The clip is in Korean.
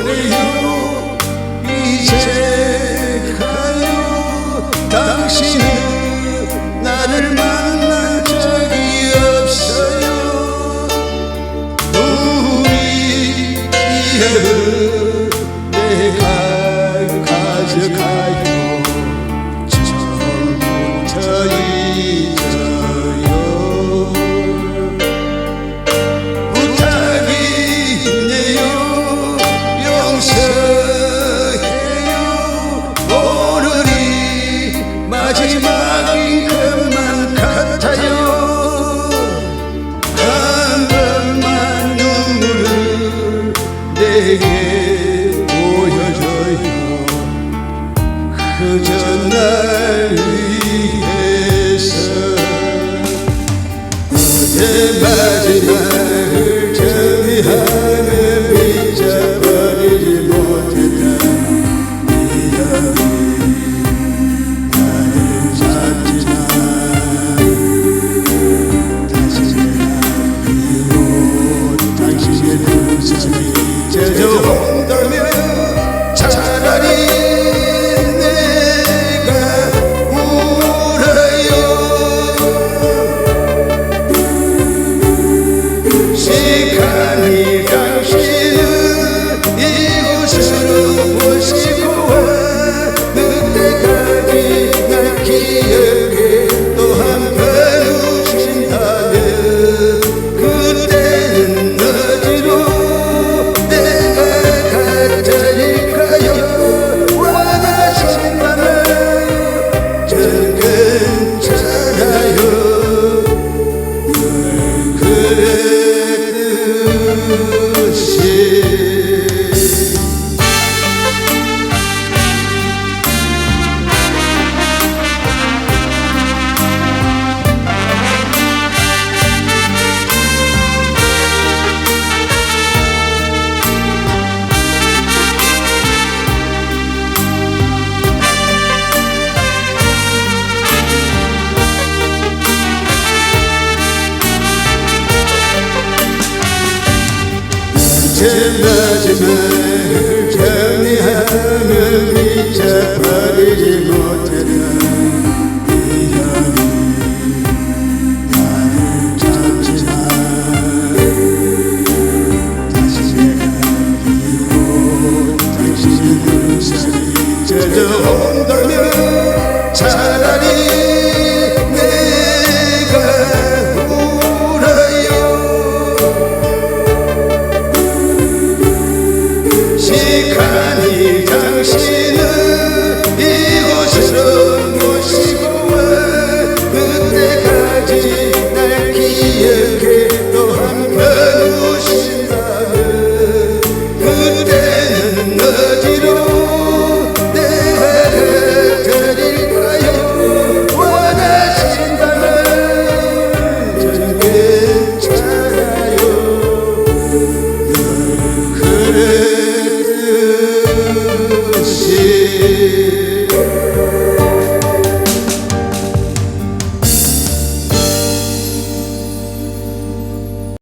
오늘요 이제 가요. 당신은 나를 만난 적이 없어요. 우리 기억 내가 내게 보여줘요. 그저 날 위해서. 어제만 chega. 心。چمج میں کمی ہے میں بھی چپری جی موتنا 可是你